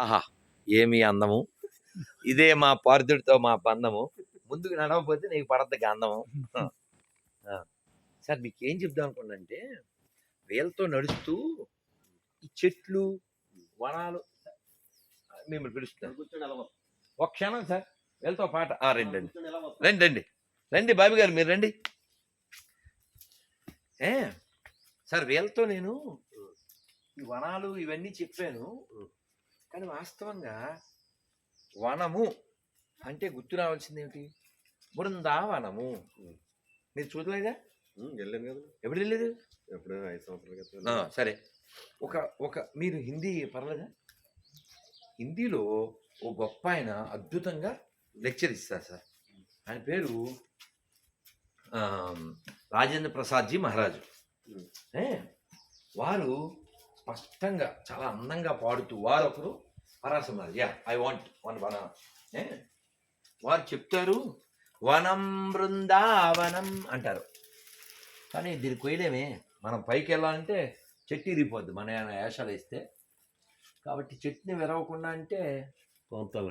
ఆహా ఏమి అందము. ఇదే మా పార్థుడితో మా బంధము. ముందుకు నడవకపోతే నీకు పడద్దు గంధము. ఆ. సార్ మీకు ఏం చెప్దాం అనుకున్నంటే వేలతో నడుస్తూ ఈ చెట్లు వనాలు మిమ్మల్ని పిలుస్తున్నాను. ఒక క్షణం సార్ వేలతో పాట. రండి రండి. రండి రండి. రండి బాబు గారు మీరు రండి. ఏ సార్ వీళ్ళతో నేను ఈ వనాలు ఇవన్నీ చెప్పాను. కానీ వాస్తవంగా వనము అంటే గుర్తు రావాల్సింది ఏమిటి? బృందావనము. మీరు చూడలేదా? వెళ్ళాను కదా. ఎప్పుడు వెళ్ళలేదు? ఎప్పుడో ఐదు సంవత్సరాల క్రితం ఆ, సరే. ఒక ఒక మీరు హిందీ పర్లేదా? హిందీలో ఓ గొప్ప ఆయన అద్భుతంగా లెక్చర్ ఇస్తారు సార్. ఆయన పేరు రాజేంద్ర ప్రసాద్జీ మహారాజు. వారు స్పష్టంగా చాలా అందంగా పాడుతూ వారు ఒకరు పరాసమారు యా ఐ వాంట్ వన్ వన ఏ, వారు చెప్తారు వనం బృందావనం అంటారు. కానీ దీనికి కొయ్యలేమే. మనం పైకి వెళ్ళాలంటే చెట్టు ఇరిగిపోద్ది. మన ఏమైనా వేషాలు వేస్తే. కాబట్టి చెట్టుని విరవకుండా అంటే కొంతాలు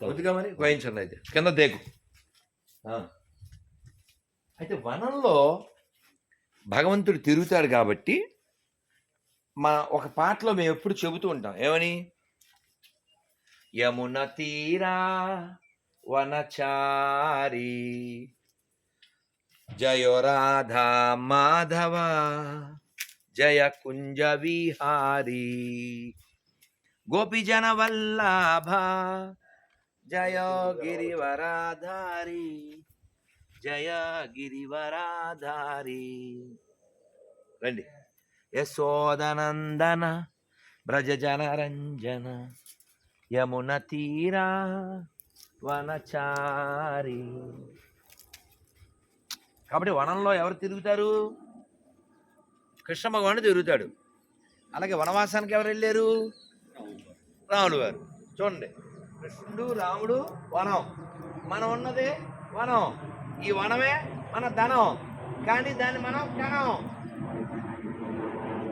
కొద్దిగా మరి కోయించండి అయితే. కింద దేకు. అయితే వనంలో భగవంతుడు తిరుగుతాడు కాబట్టి మా ఒక పాటలో మేము ఎప్పుడు చెబుతూ ఉంటాం. ఏమని? యమున తీరా వనచారి. జయో రాధా మాధవ జయ కుంజ విహారీ. గోపిజన వల్లాభ జయో గిరివరాధారి. జయ గిరివరాధారి. రండి. యశోదనందన బ్రజ జనరంజన యమున తీరా వనచారి. కాబట్టి వనంలో ఎవరు తిరుగుతారు? కృష్ణ భగవానుడు తిరుగుతాడు. అలాగే వనవాసానికి ఎవరు వెళ్ళారు? రాముడు గారు. చూడండి. కృష్ణుడు రాముడు వనం. మనం ఉన్నది వనం. ఈ వనమే మన ధనం. కానీ దాన్ని మనం కణం.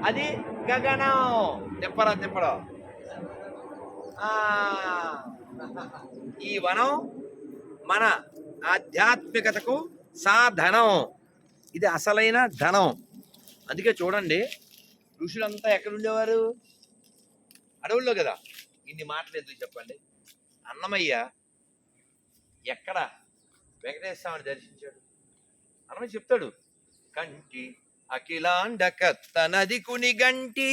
అది గగనం. తిప్పడం తిప్పడం ఈ వనం మన ఆధ్యాత్మికతకు సాధనం. ఇది అసలైన ధనం. అందుకే చూడండి ఋషులంతా ఎక్కడుండేవారు అడవుల్లో కదా. ఇన్ని మాటలు ఎందుకు చెప్పండి? అన్నమయ్య ఎక్కడ వెంకటేశ్వర స్వామిని దర్శించాడు? అన్నమయ్య చెప్తాడు కంటి అఖిలాండ కత్తనది కుని గంటి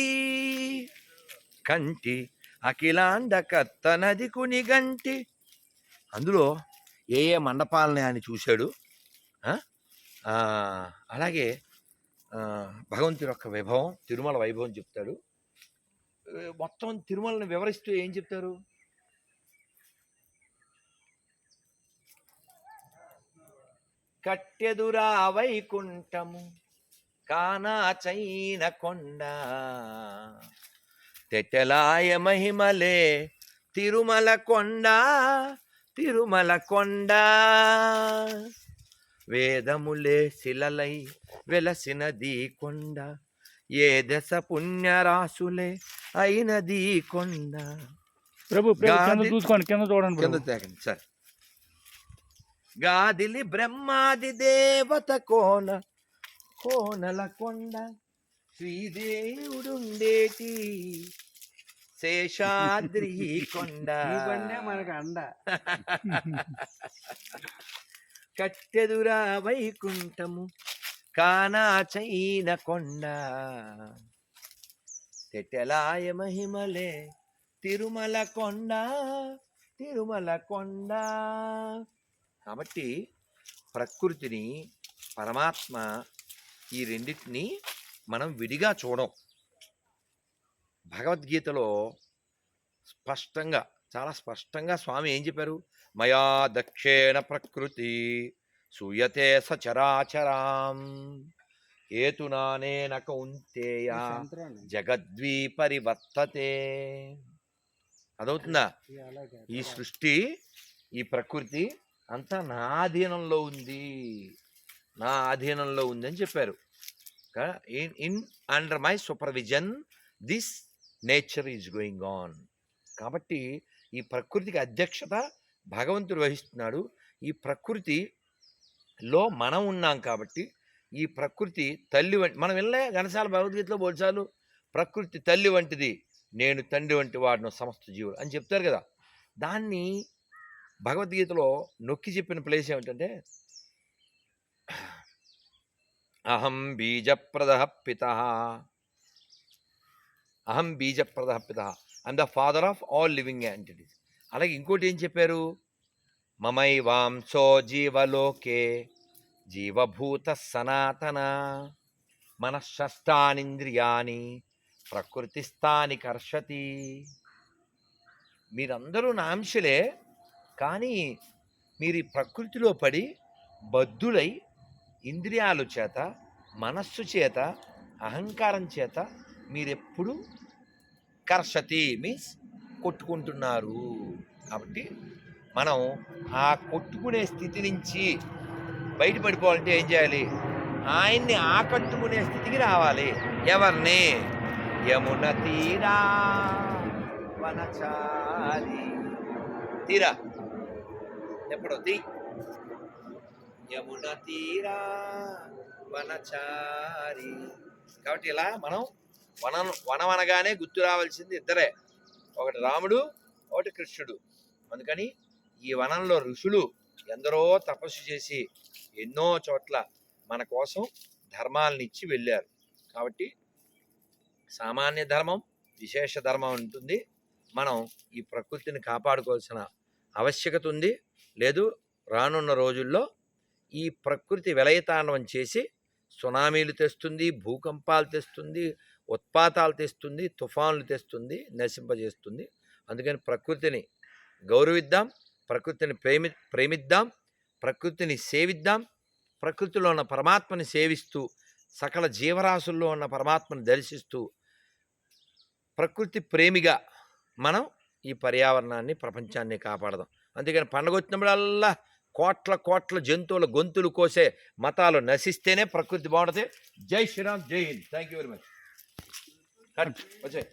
కంటి అఖిలాండ కత్తనది కుని గంటి. అందులో ఏ ఏ మండపాలని ఆయన చూశాడు? అలాగే భగవంతుడి యొక్క వైభవం తిరుమల వైభవం చెప్తాడు. మొత్తం తిరుమలని వివరిస్తూ ఏం చెప్తారు? కట్టెదురా వైకుంఠము కానా చైన కొండ. తెట్టెలాయ మహిమలే తిరుమల కొండ తిరుమల కొండ. వేదములే శిలలై వెలసినది కొండ ఏ దశ పుణ్యరాశులే అయినది కొండ. ప్రభు చూసుకోండి కింద చూడండి కింద ప్రభు. తేకండి సార్. గాదిలి బ్రహ్మాది దేవత కోన కోనల కొండ. శ్రీదేవుడుండేటి? శేషాద్రి కొండ. మనకు అండ. కట్టెదురా వైకుంఠము కానా చైన కొండ. తెట్టెలాయ మహిమలే తిరుమల కొండ తిరుమల కొండ. కాబట్టి ప్రకృతిని పరమాత్మ ఈ రెండింటిని మనం విడిగా చూడం. భగవద్గీతలో స్పష్టంగా చాలా స్పష్టంగా స్వామి ఏం చెప్పారు? మయా దక్షేణ ప్రకృతి సూయతే సచరాచరాం. ఏతునానేన కౌంతేయ జగద్వీ పరివర్తతే అదవుతుందా? ఈ సృష్టి ఈ ప్రకృతి అంతా నా అధీనంలో ఉంది. నా అధీనంలో ఉంది అని చెప్పారు. In in under my supervision this nature is going on. కాబట్టి ఈ ప్రకృతికి అధ్యక్షత భగవంతుడు వహిస్తున్నాడు. ఈ ప్రకృతిలో మనం ఉన్నాం కాబట్టి ఈ ప్రకృతి తల్లి వంటి మనం వెళ్ళే ఘనశాల భగవద్గీతలో బోల్చాలు ప్రకృతి తల్లి వంటిది నేను తండ్రి వంటి వాడిన సమస్త జీవుడు అని చెప్తారు కదా. దాన్ని భగవద్గీతలో నొక్కి చెప్పిన ప్లేస్ ఏమిటంటే అహం బీజప్రద పిత. అహం బీజప్రద పిత. And the father of all living entities అలాగే ఇంకోటి ఏం చెప్పారు? మమైవాంసో జీవలోకే జీవభూత సనాతన మనఃషష్టానింద్రియాని ప్రకృతిస్థాని కర్షతి. మీరందరూ నా అంశలే కానీ మీరు ఈ ప్రకృతిలో పడి బద్ధులై ఇంద్రియాలు చేత మనస్సు చేత అహంకారం చేత మీరెప్పుడు కర్షతి మీన్స్ కొట్టుకుంటున్నారు. కాబట్టి మనం ఆ కొట్టుకునే స్థితి నుంచి బయటపడిపోవాలంటే ఏం చేయాలి? ఆయన్ని ఆకట్టుకునే స్థితికి రావాలి. ఎవరిని? యమున తీరా వనచారి. తీరా. ఎప్పుడు తీ. యమున తీరా వనచారి. కాబట్టి ఇలా మనం వనం వనం అనగానే గుర్తు రావాల్సింది ఇద్దరే. ఒకటి రాముడు ఒకటి కృష్ణుడు. అందుకని ఈ వనంలో ఋషులు ఎందరో తపస్సు చేసి ఎన్నో చోట్ల మన కోసం ధర్మాలను ఇచ్చి వెళ్ళారు. కాబట్టి సామాన్య ధర్మం విశేష ధర్మం ఉంటుంది. మనం ఈ ప్రకృతిని కాపాడుకోవాల్సిన ఆవశ్యకత ఉంది. లేదు రానున్న రోజుల్లో ఈ ప్రకృతి విలయతాండవం చేసి సునామీలు తెస్తుంది భూకంపాలు తెస్తుంది ఉత్పాతాలు తెస్తుంది తుఫాన్లు తెస్తుంది నశింపజేస్తుంది. అందుకని ప్రకృతిని గౌరవిద్దాం ప్రకృతిని ప్రేమి ప్రేమిద్దాం ప్రకృతిని సేవిద్దాం ప్రకృతిలో ఉన్న పరమాత్మని సేవిస్తూ సకల జీవరాశుల్లో ఉన్న పరమాత్మని దర్శిస్తూ ప్రకృతి ప్రేమిగా మనం ఈ పర్యావరణాన్ని ప్రపంచాన్ని కాపాడదాం. అందుకని పండగ వచ్చినప్పుడల్లా కోట్ల కోట్ల జంతువుల గొంతులు కోసే మతాలు నశిస్తేనే ప్రకృతి బాగుంటుంది. జై శ్రీరామ్ జై Hind. Thank you very much వచ్చాయి.